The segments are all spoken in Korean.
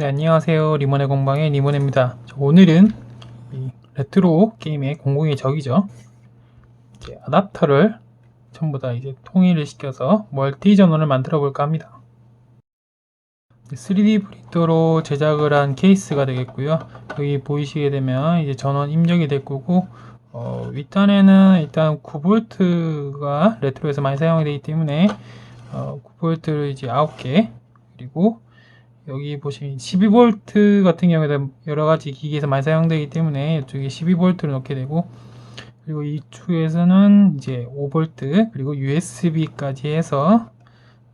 네, 안녕하세요. 리몬의 공방의 리몬입니다. 자, 오늘은 이 레트로 게임의 공공의 적이죠. 아답터를 전부 다 이제 통일을 시켜서 멀티 전원을 만들어 볼까 합니다. 3D 프린터로 제작을 한 케이스가 되겠고요. 여기 보이시게 되면 이제 전원 입력이 될 거고 어, 윗단에는 일단 9V가 레트로에서 많이 사용이 되기 때문에 어, 9V를 이제 9개 그리고 여기 보시면 12V 같은 경우에는 여러 가지 기기에서 많이 사용되기 때문에 이쪽에 12V를 넣게 되고 그리고 이쪽에서는 이제 5V 그리고 USB까지 해서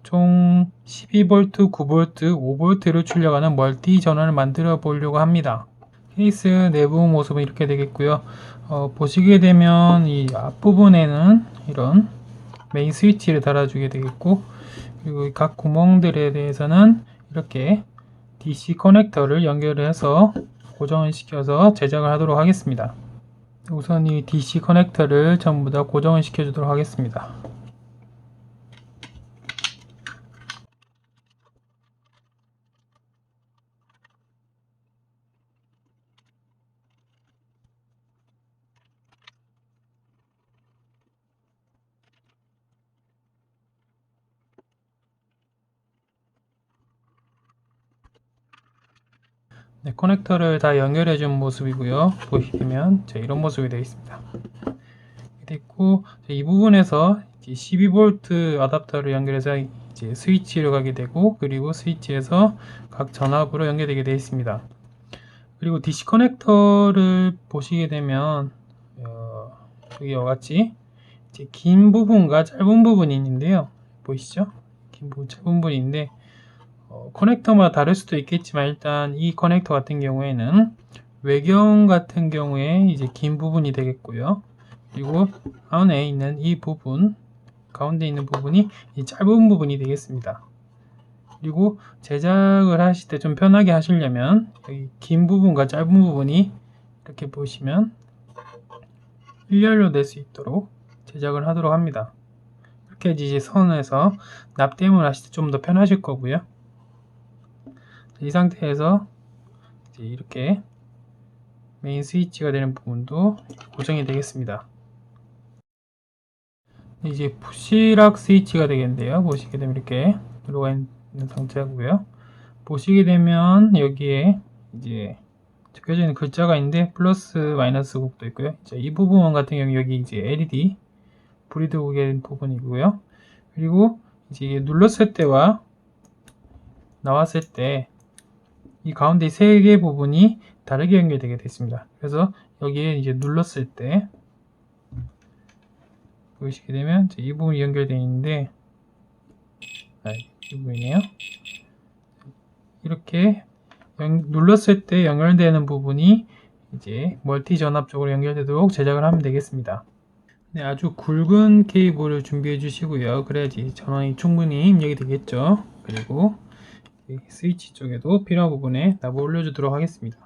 총 12V, 9V, 5V를 출력하는 멀티 전원을 만들어 보려고 합니다. 케이스 내부 모습은 이렇게 되겠고요. 어, 보시게 되면 이 앞부분에는 이런 메인 스위치를 달아주게 되겠고 그리고 각 구멍들에 대해서는 이렇게 DC 커넥터를 연결을 해서 고정을 시켜서 제작을 하도록 하겠습니다. 우선 이 DC 커넥터를 전부 다 고정을 시켜 주도록 하겠습니다. 네, 커넥터를 다 연결해 준 모습이고요. 보시면 자, 이런 모습이 되어 있습니다. 자, 이 부분에서 12V 아답터를 연결해서 이제 스위치로 가게 되고 그리고 스위치에서 각 전압으로 연결되게 되어 있습니다. 그리고 DC 커넥터를 보시게 되면 어, 여기와 같이 이제 긴 부분과 짧은 부분이 있는데요. 보이시죠? 긴 부분, 짧은 부분이 있는데 어, 커넥터마다 다를 수도 있겠지만 일단 이 커넥터 같은 경우에는 외경 같은 경우에 이제 긴 부분이 되겠고요. 그리고 안에 있는 이 부분 가운데 있는 부분이 이 짧은 부분이 되겠습니다. 그리고 제작을 하실 때 좀 편하게 하시려면 긴 부분과 짧은 부분이 이렇게 보시면 일렬로 낼 수 있도록 제작을 하도록 합니다. 이렇게 이제 선에서 납땜을 하실 때 좀 더 편하실 거고요. 이 상태에서 이제 이렇게 메인 스위치가 되는 부분도 고정이 되겠습니다. 이제 푸시락 스위치가 되겠는데요. 보시게 되면 이렇게 들어가 있는 상태고요. 보시게 되면 여기에 이제 적혀져 있는 글자가 있는데 플러스 마이너스 곡도 있고요. 이 부분 같은 경우 여기 이제 LED 불이 들어오게 부분이고요. 그리고 이제 눌렀을 때와 나왔을 때 이 가운데 세 개 부분이 다르게 연결되게 됐습니다. 그래서 여기에 이제 눌렀을 때 보시게 되면 이 부분이 연결되어 있는데 아, 이 부분이에요. 이렇게 연, 눌렀을 때 연결되는 부분이 이제 멀티 전압 쪽으로 연결되도록 제작을 하면 되겠습니다. 네, 아주 굵은 케이블을 준비해 주시고요. 그래야지 전원이 충분히 입력이 되겠죠. 그리고 이 스위치 쪽에도 필요한 부분에 납을 올려주도록 하겠습니다.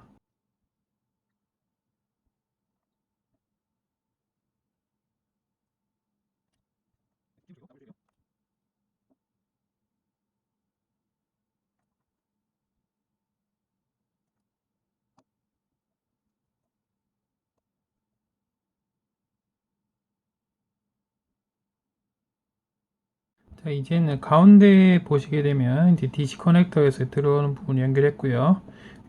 자, 이제는 가운데 보시게 되면 이제 DC 커넥터에서 들어오는 부분 연결했고요.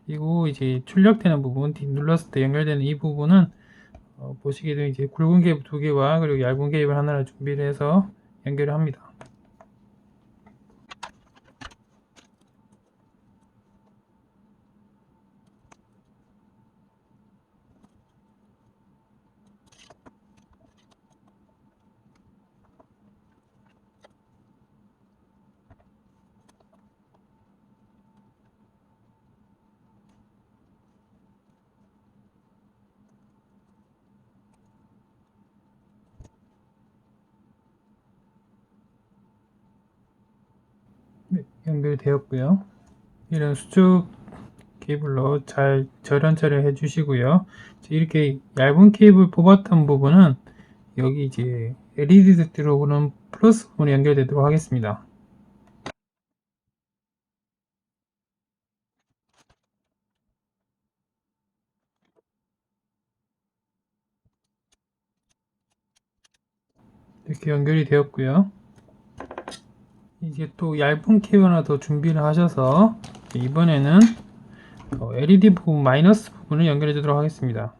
그리고 이제 출력되는 부분, 눌렀을 때 연결되는 이 부분은 어, 보시게 되면 이제 굵은 케이블 두 개와 그리고 얇은 케이블 하나를 준비를 해서 연결을 합니다. 되었고요. 이런 수축 케이블로 잘 절연 처리해 주시고요. 이렇게 얇은 케이블 뽑았던 부분은 여기 이제 LED 들어오는 플러스 부분이 연결되도록 하겠습니다. 이렇게 연결이 되었고요. 이제 또 얇은 케이블 하나 더 준비를 하셔서 이번에는 어, LED 부분 마이너스 부분을 연결해 주도록 하겠습니다.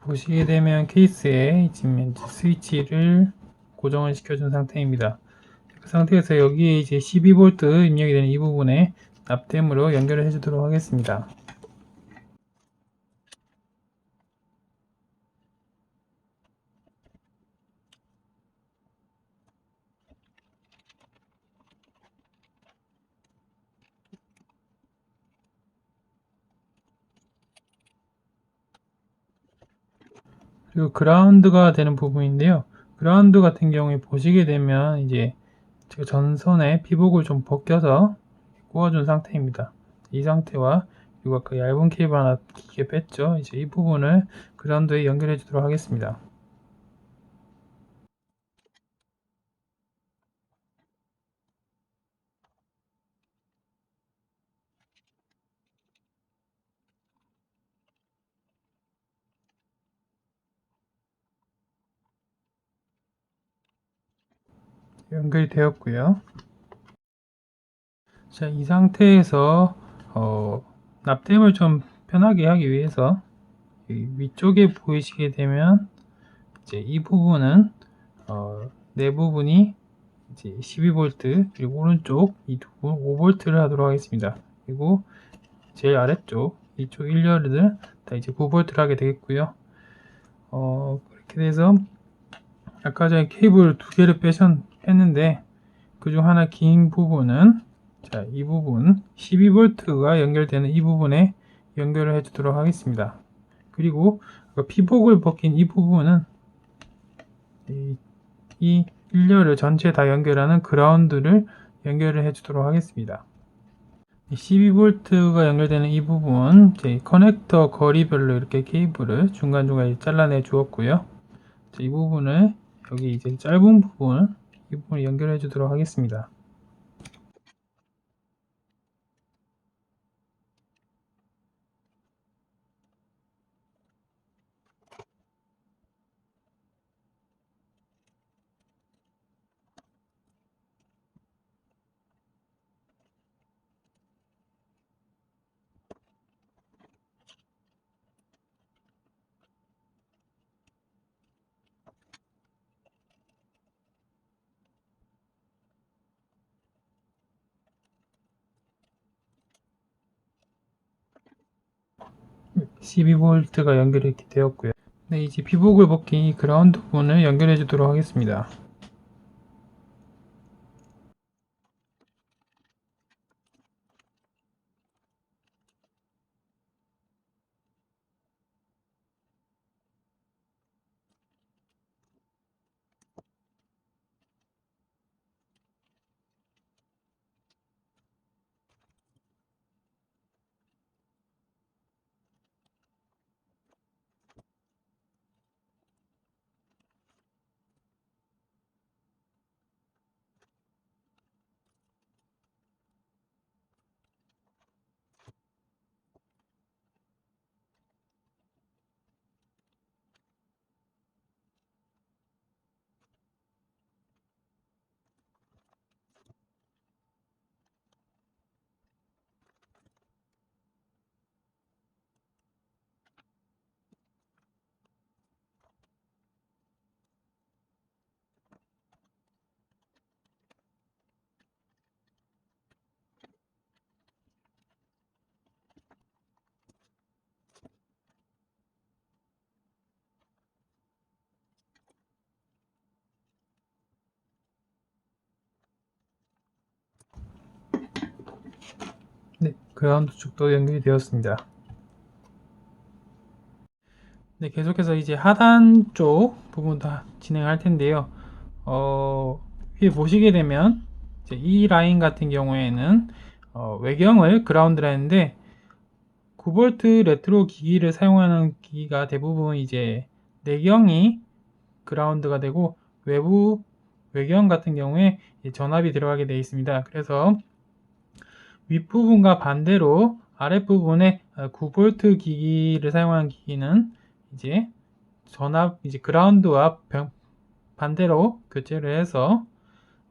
보시게 되면 케이스에 지금 스위치를 고정을 시켜준 상태입니다. 그 상태에서 여기에 이제 12V 입력이 되는 이 부분에 납땜으로 연결을 해주도록 하겠습니다. 그리고 그라운드가 되는 부분인데요. 그라운드 같은 경우에 보시게 되면 이제 제가 전선에 피복을 좀 벗겨서 꼬아준 상태입니다. 이 상태와 그리고 아까 얇은 케이블 하나 길게 뺐죠. 이제 이 부분을 그라운드에 연결해 주도록 하겠습니다. 연결이 되었고요. 자, 이 상태에서 어, 납땜을 좀 편하게 하기 위해서 위쪽에 보이시게 되면 이제 이 부분은 어, 내 부분이 이제 12V 그리고 오른쪽 이 두 부분 5V를 하도록 하겠습니다. 그리고 제일 아래쪽 이쪽 1열을 다 이제 9V를 하게 되겠고요. 어, 그렇게 돼서 아까 전에 케이블 두 개를 빼셨, 뺐는데 그중 하나 긴 부분은 자, 이 부분 12V가 연결되는 이 부분에 연결을 해 주도록 하겠습니다. 그리고 피복을 벗긴 이 부분은 이, 이 1열을 전체 다 연결하는 그라운드를 연결을 해 주도록 하겠습니다. 12V가 연결되는 이 부분 커넥터 거리별로 이렇게 케이블을 중간중간 잘라내 주었고요. 이 부분을 여기 이제 짧은 부분 이 부분을 연결해 주도록 하겠습니다. 네, 12V가 연결이 되었고요. 네, 이제 비복을 벗긴 이 그라운드 부분을 연결해 주도록 하겠습니다. 네, 그라운드 쪽도 연결이 되었습니다. 네, 계속해서 이제 하단 쪽 부분 다 진행할 텐데요. 어, 위에 보시게 되면 이 라인 같은 경우에는 어, 외경을 그라운드라 했는데 9V 레트로 기기를 사용하는 기기가 대부분 이제 내경이 그라운드가 되고 외부 외경 같은 경우에 이 전압이 들어가게 되어 있습니다. 그래서 윗부분과 반대로 아랫부분에 9V 기기를 사용한 기기는 이제 전압 이제 그라운드와 병- 반대로 교체를 해서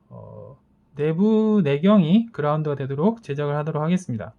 어, 내부 내경이 그라운드가 되도록 제작을 하도록 하겠습니다.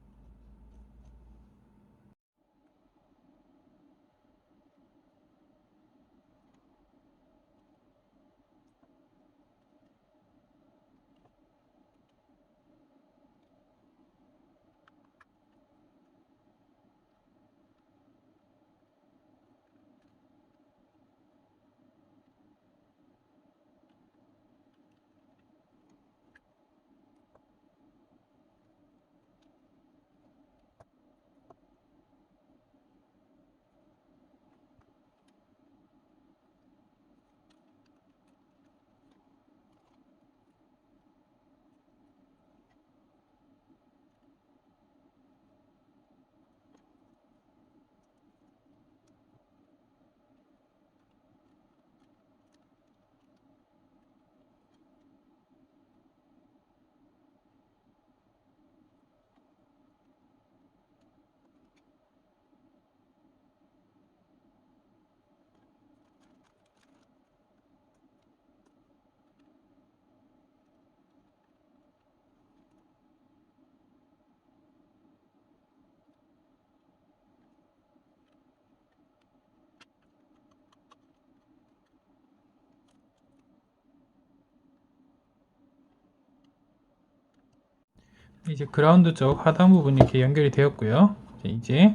이제 그라운드 쪽 하단 부분 이렇게 연결이 되었고요. 이제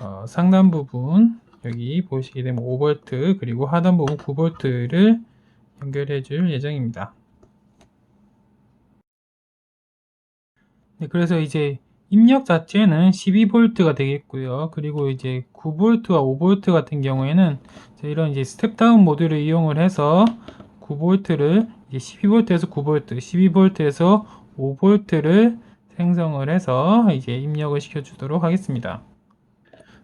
어, 상단 부분 여기 보시게 되면 5V 그리고 하단 부분 9V를 연결해 줄 예정입니다. 네, 그래서 이제 입력 자체는 12V가 되겠고요. 그리고 이제 9V와 5V 같은 경우에는 이런 이제 스텝다운 모듈을 이용을 해서 9V를 이제 12V에서 9V, 12V에서 5V를 생성을 해서 이제 입력을 시켜주도록 하겠습니다.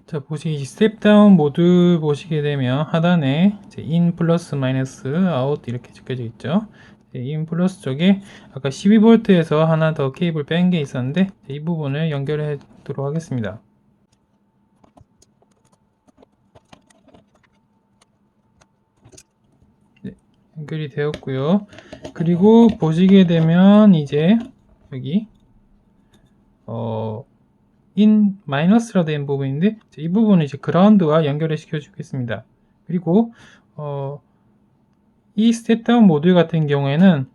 자, 보시기 스텝 다운 모듈 보시게 되면 하단에 인 플러스 마이너스 아웃 이렇게 적혀져 있죠. 인 플러스 쪽에 아까 12V에서 하나 더 케이블 뺀 게 있었는데 이 부분을 연결해 두도록 하겠습니다. 네, 연결이 되었고요. 그리고 보시게 되면 이제 여기 어, 인 마이너스라 된 부분인데 이 부분은 이제 그라운드와 연결을 시켜 주겠습니다. 그리고 어, 이 스텝다운 모듈 같은 경우에는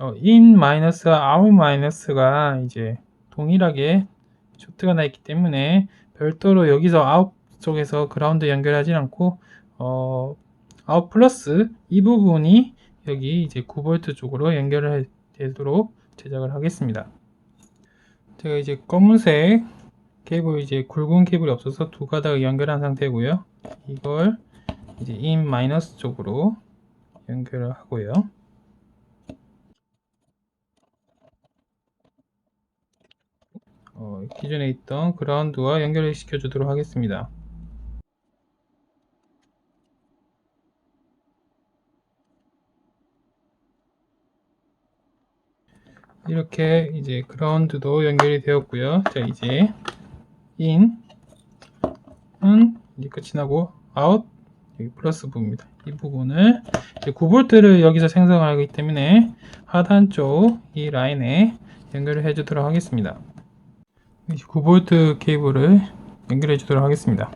어, 인 마이너스와 아웃 마이너스가 이제 동일하게 쇼트가 나 있기 때문에 별도로 여기서 아웃 쪽에서 그라운드 연결하지 않고 어, 아웃 플러스 이 부분이 여기 이제 9V 쪽으로 연결을 되도록 제작을 하겠습니다. 제가 이제 검은색 케이블 이제 굵은 케이블이 없어서 두 가닥을 연결한 상태고요. 이걸 이제 인 마이너스 쪽으로 연결을 하고요. 어, 기존에 있던 그라운드와 연결을 시켜 주도록 하겠습니다. 이렇게 이제 그라운드도 연결이 되었고요. 자 이제 인은 이제 끝이 나고 아웃 여기 플러스 부분입니다. 이 부분을 9V를 여기서 생성하기 때문에 하단 쪽 이 라인에 연결을 해주도록 하겠습니다. 9V 케이블을 연결해 주도록 하겠습니다.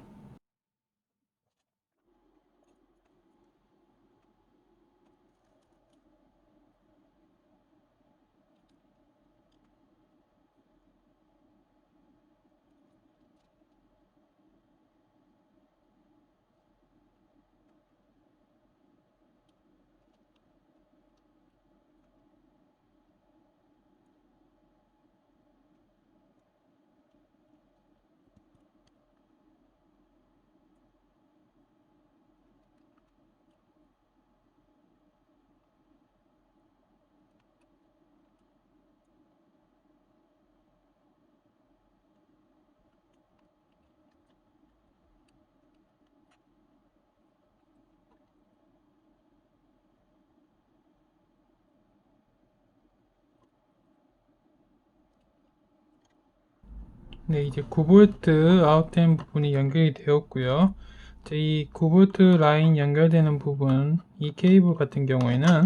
네, 이제 9V 아웃된 부분이 연결이 되었고요. 자, 이 9V 라인 연결되는 부분, 이 케이블 같은 경우에는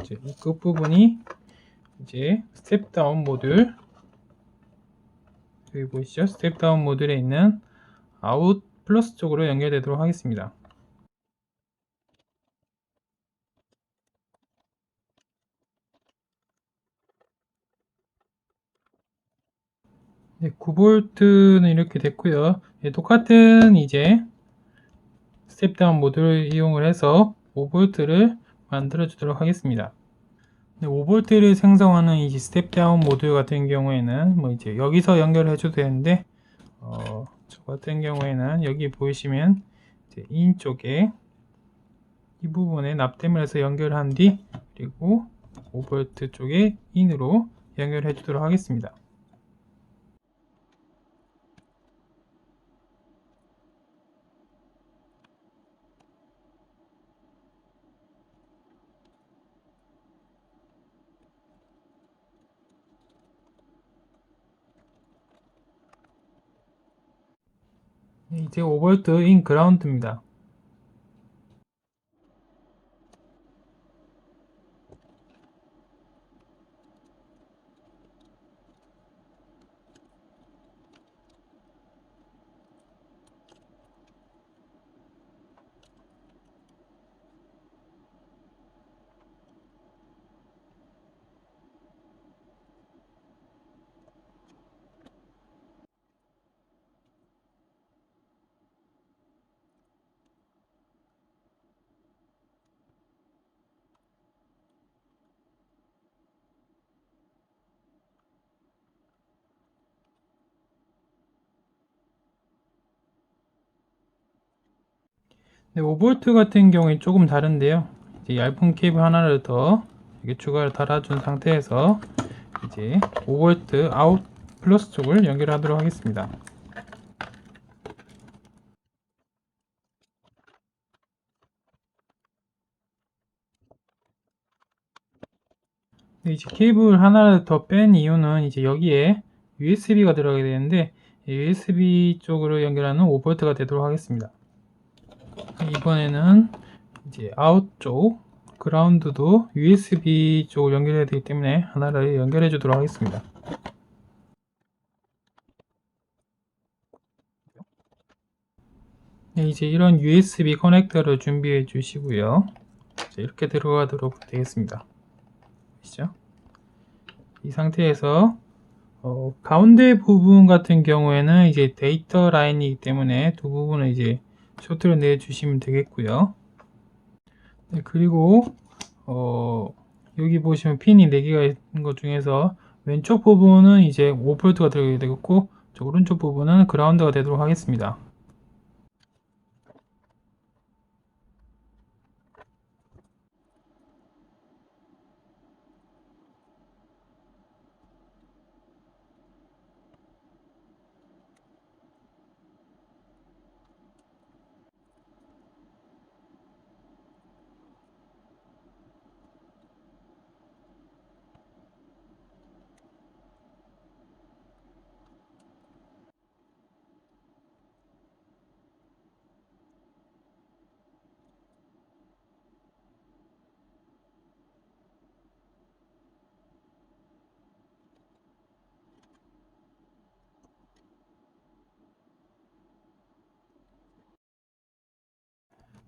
이제 이 끝부분이 이제 스텝 다운 모듈 여기 보이시죠? 스텝 다운 모듈에 있는 아웃 플러스 쪽으로 연결되도록 하겠습니다. 네, 9V는 이렇게 됐고요. 네, 똑같은 이제 스텝 다운 모듈을 이용을 해서 5V를 만들어 주도록 하겠습니다. 네, 5V를 생성하는 이 스텝 다운 모듈 같은 경우에는 뭐 이제 여기서 연결을 해줘도 되는데 어, 저 같은 경우에는 여기 보이시면 인 쪽에 이 부분에 납땜을 해서 연결한 뒤 그리고 5V 쪽에 인으로 연결해 주도록 하겠습니다. 이제 5V 인 그라운드입니다. 네, 5V 같은 경우에 조금 다른데요. 이제 얇은 케이블 하나를 더 이렇게 추가를 달아준 상태에서 이제 5V 아웃 플러스 쪽을 연결하도록 하겠습니다. 네, 이제 케이블 하나를 더 뺀 이유는 이제 여기에 USB가 들어가게 되는데 USB 쪽으로 연결하는 5V가 되도록 하겠습니다. 이번에는 이제 아웃 쪽 그라운드도 USB 쪽으로 연결해야 되기 때문에 하나를 연결해 주도록 하겠습니다. 네, 이제 이런 USB 커넥터를 준비해 주시고요. 이렇게 들어가도록 되겠습니다. 보시죠? 이 상태에서 어, 가운데 부분 같은 경우에는 이제 데이터 라인이기 때문에 두 부분을 이제 쇼트를 내주시면 되겠고요. 네, 그리고 어, 여기 보시면 핀이 4개가 있는 것 중에서 왼쪽 부분은 이제 5V가 들어가게 되겠고 저 오른쪽 부분은 그라운드가 되도록 하겠습니다.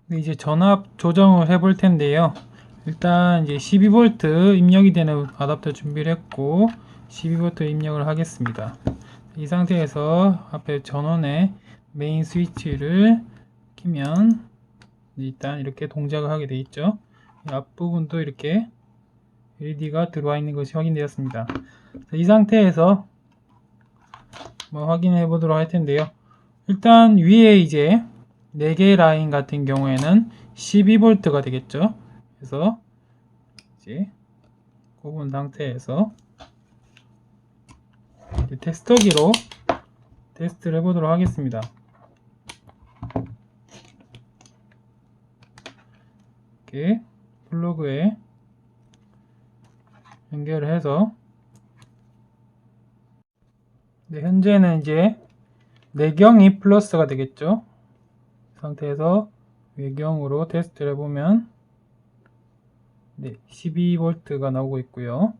네, 이제 전압 조정을 해볼 텐데요. 일단 이제 12V 입력이 되는 아답터 준비를 했고 12V 입력을 하겠습니다. 이 상태에서 앞에 전원에 메인 스위치를 키면 일단 이렇게 동작을 하게 되어 있죠. 앞부분도 이렇게 LED가 들어와 있는 것이 확인되었습니다. 이 상태에서 뭐 확인해 보도록 할 텐데요. 일단 위에 이제 4개 라인 같은 경우에는 12V가 되겠죠. 그래서 이제 꼽은 상태에서 테스터기로 테스트를 해보도록 하겠습니다. 이렇게 플러그에 연결을 해서 네, 현재는 이제 내경이 플러스가 되겠죠. 이 상태에서 외경으로 테스트를 해보면 네, 12V가 나오고 있고요.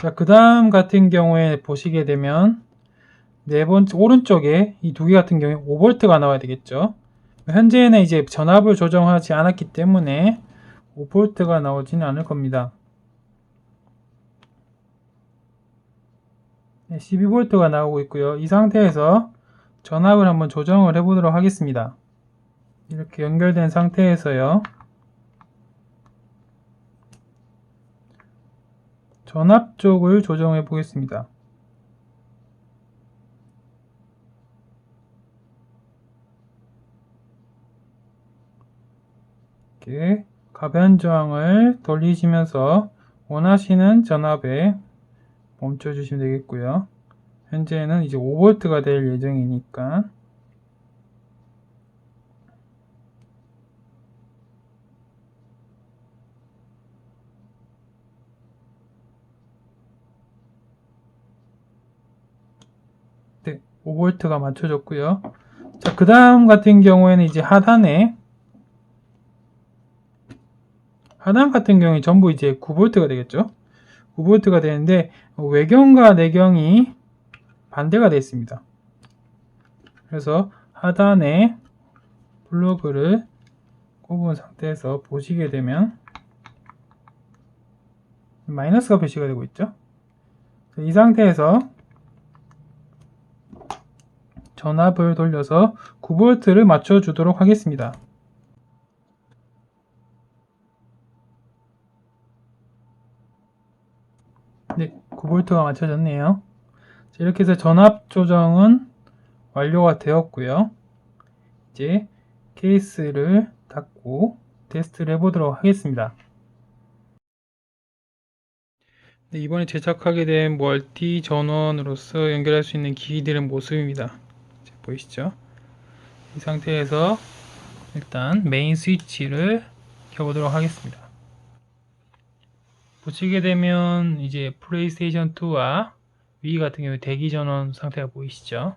자, 그 다음 같은 경우에 보시게 되면 네 번째 오른쪽에 이 두 개 같은 경우에 5V가 나와야 되겠죠. 현재는 이제 전압을 조정하지 않았기 때문에 5V가 나오지는 않을 겁니다. 네, 12V가 나오고 있고요. 이 상태에서 전압을 한번 조정을 해보도록 하겠습니다. 이렇게 연결된 상태에서요. 전압 쪽을 조정해 보겠습니다. 이렇게 가변 저항을 돌리시면서 원하시는 전압에 멈춰 주시면 되겠고요. 현재는 이제 5V가 될 예정이니까 네, 5V가 맞춰졌고요. 자, 그 다음 같은 경우에는 이제 하단에 하단 같은 경우에 전부 이제 9V가 되겠죠. 9V가 되는데 외경과 내경이 반대가 되어 있습니다. 그래서 하단에 플러그를 꼽은 상태에서 보시게 되면 마이너스가 표시가 되고 있죠. 이 상태에서 전압을 돌려서 9V를 맞춰 주도록 하겠습니다. 네, 9V가 맞춰졌네요. 자, 이렇게 해서 전압 조정은 완료가 되었고요. 이제 케이스를 닫고 테스트를 해보도록 하겠습니다. 네, 이번에 제작하게 된 멀티 전원으로서 연결할 수 있는 기기들의 모습입니다. 자, 보이시죠? 이 상태에서 일단 메인 스위치를 켜보도록 하겠습니다. 보시게 되면 이제 플레이스테이션 2와 위 같은 경우 대기 전원 상태가 보이시죠?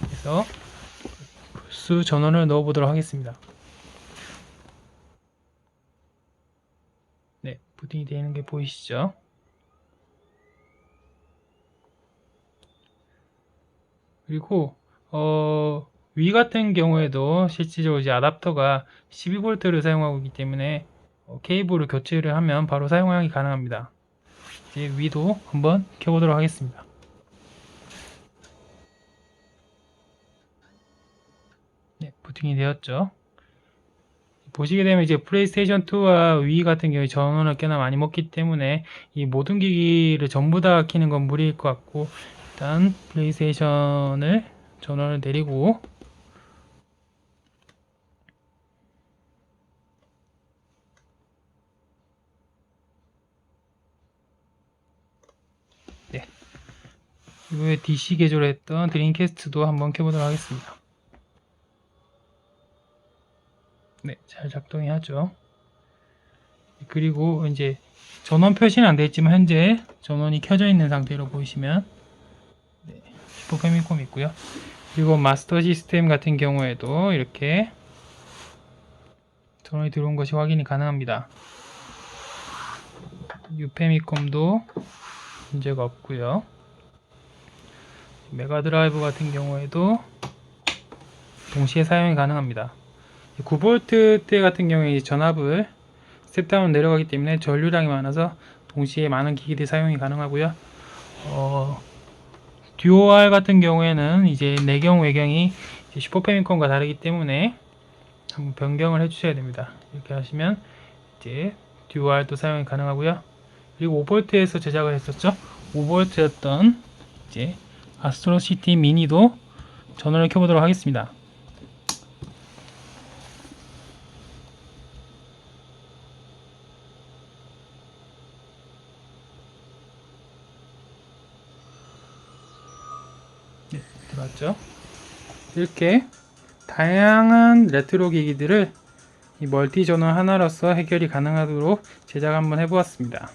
그래서 부스 전원을 넣어 보도록 하겠습니다. 네, 부팅이 되는 게 보이시죠? 그리고 어, 위 같은 경우에도 실질적으로 이제 아답터가 12V를 사용하고 있기 때문에 어, 케이블을 교체를 하면 바로 사용하기 가능합니다. 이제 위도 한번 켜보도록 하겠습니다. 네, 부팅이 되었죠. 보시게 되면 이제 플레이스테이션 2와 위 같은 경우에 전원을 꽤나 많이 먹기 때문에 이 모든 기기를 전부 다 키는 건 무리일 것 같고 일단 플레이스테이션을 전원을 내리고 네. 이후에 DC 개조했던 드림캐스트도 한번 켜보도록 하겠습니다. 네, 잘 작동이 하죠. 그리고 이제 전원 표시는 안 되어 있지만 현재 전원이 켜져 있는 상태로 보이시면 네, 슈퍼 패미콤 있고요. 그리고 마스터 시스템 같은 경우에도 이렇게 전원이 들어온 것이 확인이 가능합니다. 유페미콤도 문제가 없고요. 메가 드라이브 같은 경우에도 동시에 사용이 가능합니다. 9V 때 같은 경우에 전압을 스텝다운 내려가기 때문에 전류량이 많아서 동시에 많은 기기들이 사용이 가능하고요. 어, 듀오알 같은 경우에는 이제 내경 외경이 슈퍼 패미컴과 다르기 때문에 한번 변경을 해주셔야 됩니다. 이렇게 하시면 이제 듀오알도 사용이 가능하고요. 그리고 5V에서 제작을 했었죠. 5V였던 이제 아스트로 시티 미니도 전원을 켜보도록 하겠습니다. 네, 들어왔죠. 이렇게 다양한 레트로 기기들을 이 멀티 전원 하나로서 해결이 가능하도록 제작 한번 해보았습니다.